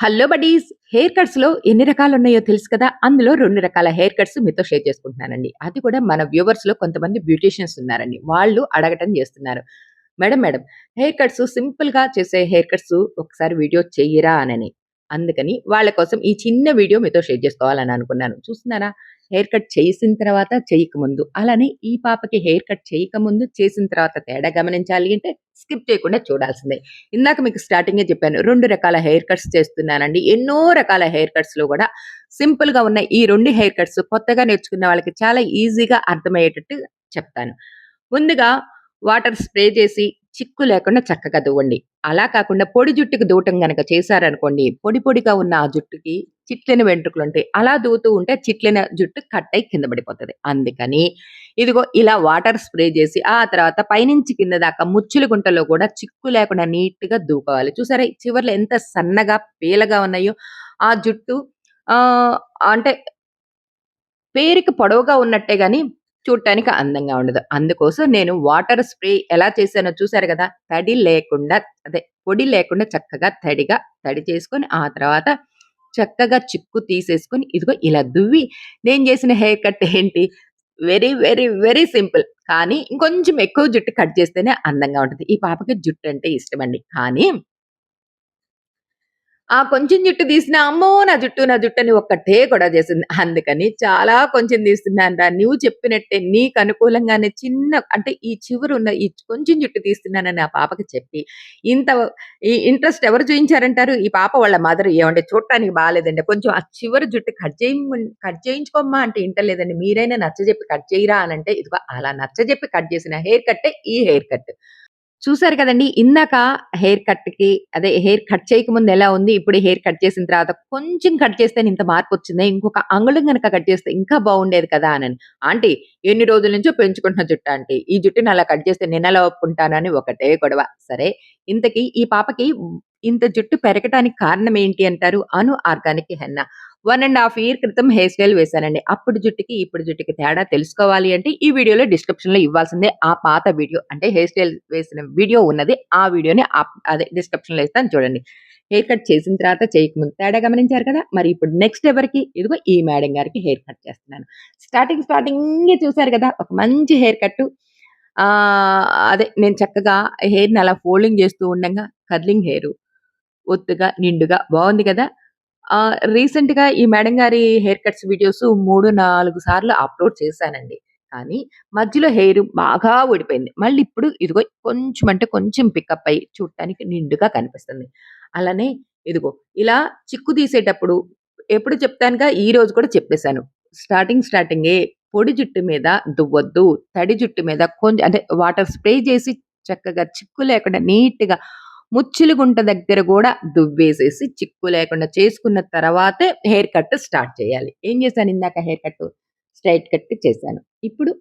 Hello buddies! Hair కట్స్లో ఎన్ని రకాలు ఉన్నాయో తెలుసు కదా? అందులో రెండు రకాల హెయిర్ కట్స్ మీతో షేర్ చేసుకుంటున్నానండి. అది కూడా మన వ్యూవర్స్లో కొంతమంది బ్యూటీషియన్స్ ఉన్నారండి. వాళ్ళు అడగటం చేస్తున్నారు. మేడం మేడం హెయిర్ కట్స్ సింపుల్గా చేసే హెయిర్ కట్స్ ఒకసారి వీడియో చెయ్యరా? అనని. అందుకని వాళ్ళ కోసం ఈ చిన్న వీడియో మీతో షేర్ చేసుకోవాలని అనుకున్నాను. చూస్తున్నారా? హెయిర్ కట్ చేసిన తర్వాత చేయక ముందు అలానే ఈ పాపకి హెయిర్ కట్ చేయక ముందు చేసిన తర్వాత తేడా గమనించాలి అంటే స్కిప్ చేయకుండా చూడాల్సిందే. ఇందాక మీకు స్టార్టింగే చెప్పాను రెండు రకాల హెయిర్ కట్స్ చేస్తున్నానండి. ఎన్నో రకాల హెయిర్ కట్స్లో కూడా సింపుల్గా ఉన్న ఈ రెండు హెయిర్ కట్స్ కొత్తగా నేర్చుకున్న వాళ్ళకి చాలా ఈజీగా అర్థమయ్యేటట్టు చెప్తాను. ముందుగా వాటర్ స్ప్రే చేసి చిక్కు లేకుండా చక్కగా దువ్వండి. అలా కాకుండా పొడి జుట్టుకి దూవటం గనక చేశారనుకోండి పొడి పొడిగా ఉన్న ఆ జుట్టుకి చిట్లిన వెంట్రుకలు ఉంటాయి. అలా దూతూ ఉంటే చిట్లిన జుట్టు కట్ అయి కింద పడిపోతుంది. అందుకని ఇదిగో ఇలా వాటర్ స్ప్రే చేసి ఆ తర్వాత పైనుంచి కింద దాకా ముచ్చుల గుంటలో కూడా చిక్కు లేకుండా నీట్గా దూకోవాలి చూసారా చివర్లో ఎంత సన్నగా పీలగా ఉన్నాయో. ఆ జుట్టు ఆ అంటే పేరుకి పొడవుగా ఉన్నట్టే గాని చూడటానికి అందంగా ఉండదు. అందుకోసం నేను వాటర్ స్ప్రే ఎలా చేశానో చూసారు కదా తడి లేకుండా అదే పొడి లేకుండా చక్కగా తడిగా తడి చేసుకొని ఆ తర్వాత చక్కగా చిక్కు తీసేసుకొని ఇదిగో ఇలా దువ్వి నేను చేసిన హెయిర్ కట్ ఏంటి? Very very very simple. కానీ ఇంకొంచెం ఎక్కువ జుట్టు కట్ చేస్తేనే అందంగా ఉంటుంది. ఈ పాపకి జుట్టు అంటే ఇష్టం అండి. కానీ ఆ కొంచెం జుట్టు తీసిన అమ్మో నా జుట్టు నా జుట్టు అని ఒక్కటే కూడా చేసింది. అందుకని చాలా కొంచెం తీస్తున్నాను రా. నువ్వు చెప్పినట్టే నీకు అనుకూలంగానే చిన్న అంటే ఈ చివరు ఉన్న ఈ కొంచెం జుట్టు తీస్తున్నానని ఆ పాపకి చెప్పి ఇంత ఈ ఇంట్రెస్ట్ ఎవరు చూపించారంటారు ఈ పాప వాళ్ళ మదర్ ఏమంటే చూడటానికి బాగాలేదండి. కొంచెం ఆ చివరి జుట్టు కట్ చేయ కట్ చేయించుకోమ్మా అంటే ఇంటలేదండి మీరైనా నచ్చజెప్పి కట్ చేయరా అని అంటే ఇదిగో అలా నచ్చజెప్పి కట్ చేసిన హెయిర్ కట్టే ఈ హెయిర్ కట్. చూసారు కదండీ! ఇందాక హెయిర్ కట్‌కి అదే హెయిర్ కట్ చేయకముందు ఎలా ఉంది? ఇప్పుడు హెయిర్ కట్ చేసిన తర్వాత కొంచెం కట్ చేస్తే ఇంత మార్పొచ్చిందే. ఇంకొక అంగుళం గనక కట్ చేస్తే ఇంకా బాగుండేది కదా! అని ఆంటీ ఎన్ని రోజుల నుంచో పెంచుకుంటున్న జుట్టు ఆంటీ. ఈ జుట్టుని అలా కట్ చేస్తే నేనెలా ఒప్పుకుంటానని ఒకటే గొడవ. సరే ఇంతకీ ఈ పాపకి ఇంత జుట్టు పెరగటానికి కారణం ఏంటి అంటారు? అను organic henna. One and half year క్రితం హెయిర్ స్టైల్ వేశానండి. అప్పుడు జుట్టుకి, ఇప్పుడు జుట్టుకి తేడా తెలుసుకోవాలి అంటే ఈ వీడియోలో డిస్క్రిప్షన్‌లో ఇవ్వాల్సిందే ఆ పాత వీడియో. అంటే హెయిర్ స్టైల్ వేసిన వీడియో ఉన్నది. ఆ వీడియోని అదే అదే డిస్క్రిప్షన్‌లో ఇస్తాను చూడండి. హెయిర్ కట్ చేసిన తర్వాత చేయకముందు తేడా గమనించారు కదా! మరి ఇప్పుడు నెక్స్ట్ ఎవరికి? ఇదిగో ఈ మేడం గారికి హెయిర్ కట్ చేస్తున్నాను. స్టార్టింగ్ స్టార్టింగ్ చూసారు కదా! ఒక మంచి హెయిర్ కట్ అదే నేను చక్కగా హెయిర్‌ని అలా ఫోల్డింగ్ చేస్తూ ఉండగా కర్లింగ్ హెయిర్ ఒత్తుగా, నిండుగా బాగుంది కదా! రీసెంట్గా ఈ మేడం గారి హెయిర్ కట్స్ వీడియోస్ 3, 4 సార్లు అప్‌లోడ్ చేశానండి. కానీ మధ్యలో హెయిర్ బాగా ఊడిపోయింది. మళ్ళీ ఇప్పుడు ఇదిగో కొంచెం అంటే కొంచెం పికప్ అయ్యి చూడటానికి నిండుగా కనిపిస్తుంది. అలానే ఇదిగో ఇలా చిక్కు తీసేటప్పుడు ఎప్పుడు చెప్తానుగా ఈ రోజు కూడా చెప్పేసాను. స్టార్టింగ్ స్టార్టింగే పొడి జుట్టు మీద దువ్వద్దు తడి జుట్టు మీద కొంచెం అంటే వాటర్ స్ప్రే చేసి చక్కగా చిక్కు లేకుండా నీట్‌గా ముచ్చుల గుంట దగ్గర కూడా దువ్వేసేసి చిక్కు లేకుండా చేసుకున్న తర్వాతే హెయిర్ కట్ స్టార్ట్ చేయాలి. ఏం చేశాను ఇందాక హెయిర్ కట్ స్ట్రైట్ కట్ చేశాను. ఇప్పుడు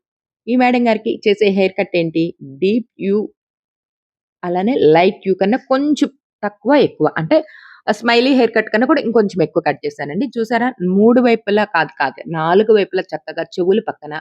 ఈ మేడం గారికి చేసే హెయిర్ కట్ ఏంటి? డీప్ యూ అలానే లైట్ యూ కన్నా కొంచెం తక్కువ, ఎక్కువ. అంటే స్మైలీ హెయిర్ కట్ కన్నా కూడా ఇంకొంచెం ఎక్కువ కట్ చేశానండి. చూసారా? మూడు వైపులా కాదు కాదు నాలుగు వైపులా చక్కగా చెవులు పక్కన,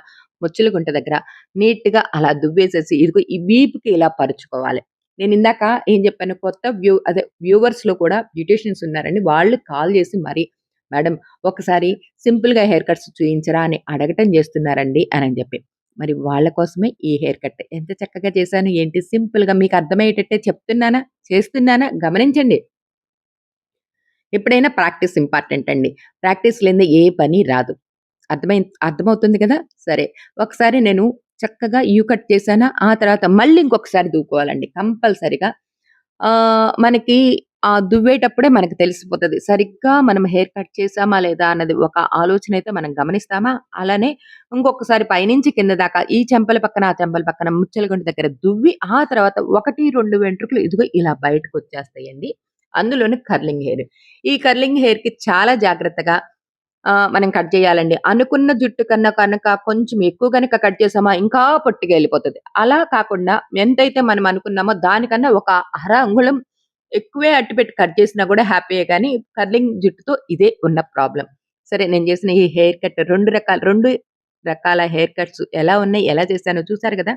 ముచ్చుల గుంట దగ్గర నీట్‌గా అలా దువ్వేసేసి ఇదిగో ఈ వీపుకి ఇలా పరుచుకోవాలి. నేను ఇందాక ఏం చెప్పాను కొత్త వ్యూ అదే వ్యూవర్స్‌లో కూడా బ్యూటీషియన్స్ ఉన్నారండి. వాళ్ళు కాల్ చేసి మరి మేడం ఒకసారి సింపుల్‌గా హెయిర్ కట్స్ చూయించరా అని అడగటం చేస్తున్నారండి అని చెప్పి. మరి వాళ్ళ కోసమే ఈ హెయిర్ కట్. ఎంత చక్కగా చేశాను ఏంటి సింపుల్‌గా మీకు అర్థమయ్యేటట్టే చెప్తున్నానా? చేస్తున్నానా? గమనించండి. ఎప్పుడైనా ప్రాక్టీస్ ఇంపార్టెంట్ అండి. ప్రాక్టీస్ లేనిదే ఏ పని రాదు. అర్థమై అర్థమవుతుంది కదా! సరే. ఒకసారి నేను చక్కగా యూ కట్ చేశానా, ఆ తర్వాత మళ్ళీ ఇంకొకసారి దువ్వుకోవాలండి కంపల్సరిగా మనకి ఆ దువ్వేటప్పుడే మనకు తెలిసిపోతది. సరిగ్గా మనం హెయిర్ కట్ చేసామా లేదా అన్నది ఒక ఆలోచన అయితే మనం గమనిస్తామా, అలానే ఇంకొకసారి పైనుంచి కింద దాకా ఈ చెంపల పక్కన, ఆ చెంపల పక్కన ముచ్చెల దగ్గర దువ్వి ఆ తర్వాత 1, 2 వెంట్రుకలు ఇదిగో ఇలా బయటకు వచ్చేస్తాయండి అందులోని కర్లింగ్ హెయిర్. ఈ కర్లింగ్ హెయిర్‌కి చాలా జాగ్రత్తగా మనం కట్ చేయాలండి. అనుకున్న జుట్టు కన్నా కనుక కొంచెం ఎక్కువ కనుక కట్ చేసామా ఇంకా పొట్టిగా వెళ్ళిపోతుంది అలా కాకుండా ఎంతైతే మనం అనుకున్నామో దానికన్నా ఒక అర అంగుళం ఎక్కువే అట్టిపెట్టి కట్ చేసినా కూడా హ్యాపీయే కానీ కర్లింగ్ జుట్టుతో ఇదే ఉన్న ప్రాబ్లం సరే నేను చేసిన ఈ హెయిర్ కట్ రెండు రకాల రెండు రకాల హెయిర్ కట్స్ ఎలా ఉన్నాయి, ఎలా చేశానో చూసారు కదా!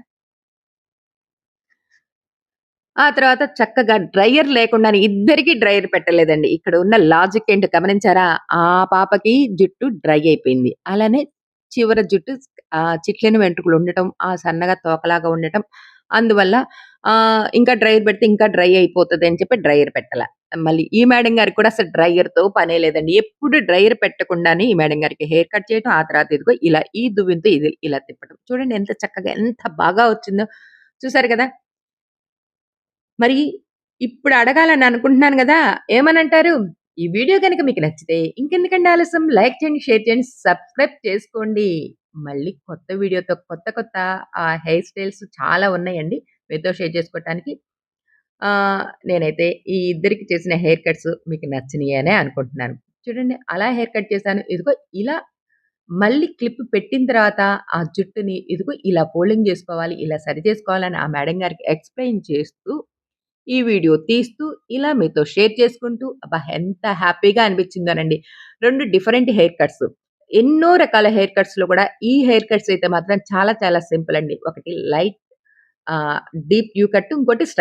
ఆ తర్వాత చక్కగా డ్రైయర్ లేకుండానే ఇద్దరికీ డ్రైయర్ పెట్టలేదండి. ఇక్కడ ఉన్న లాజిక్ ఏంటో గమనించారా? ఆ పాపకి జుట్టు డ్రై అయిపోయింది. అలానే చివర జుట్టు ఆ చిట్లిన వెంట్రుకలు ఉండటం, ఆ సన్నగా తోకలాగా ఉండటం. అందువల్ల ఆ ఇంకా డ్రైయర్ పెడితే ఇంకా డ్రై అయిపోతుంది అని చెప్పి డ్రైయర్ పెట్టాల మళ్ళీ ఈ మేడం గారికి కూడా అసలు డ్రైయర్‌తో పనే లేదండి. ఎప్పుడు డ్రైయర్ పెట్టకుండానే ఈ మేడం గారికి హెయిర్ కట్ చేయటం, ఆ తర్వాత ఇదిగో ఇలా ఈ దువ్వెనతో ఇది ఇలా తిప్పటం. చూడండి ఎంత చక్కగా ఎంత బాగా వచ్చిందో. చూసారు కదా! మరి ఇప్పుడు అడగాలని అనుకుంటున్నాను కదా ఏమనంటారు? ఈ వీడియో కనుక మీకు నచ్చితే ఇంకెందుకండి ఆలస్యం లైక్ చేయండి, షేర్ చేయండి, సబ్స్క్రైబ్ చేసుకోండి. మళ్ళీ కొత్త వీడియోతో కొత్త కొత్త ఆ హెయిర్ స్టైల్స్ చాలా ఉన్నాయండి మీతో షేర్ చేసుకోవటానికి. నేనైతే ఈ ఇద్దరికి చేసిన హెయిర్ కట్స్ మీకు నచ్చినాయి అనే అనుకుంటున్నాను. చూడండి అలా హెయిర్ కట్ చేశాను. ఇదిగో ఇలా మళ్ళీ క్లిప్ పెట్టిన తర్వాత ఆ జుట్టుని ఇదిగో ఇలా ఫోల్డింగ్ చేసుకోవాలి ఇలా సరి చేసుకోవాలని ఆ మేడం గారికి ఎక్స్‌ప్లెయిన్ చేస్తూ, ఈ వీడియో తీస్తూ, ఇలా మీతో షేర్ చేసుకుంటూ అబ్బా! ఎంత హ్యాపీగా అనిపించిందోనండి. రెండు డిఫరెంట్ హెయిర్ కట్స్. ఎన్నో రకాల హెయిర్ కట్స్‌లో కూడా ఈ హెయిర్ కట్స్ అయితే మాత్రం చాలా చాలా సింపుల్ అండి. ఒకటి లైట్ డీప్ యూ కట్ ఇంకోటి స్ట్రైట్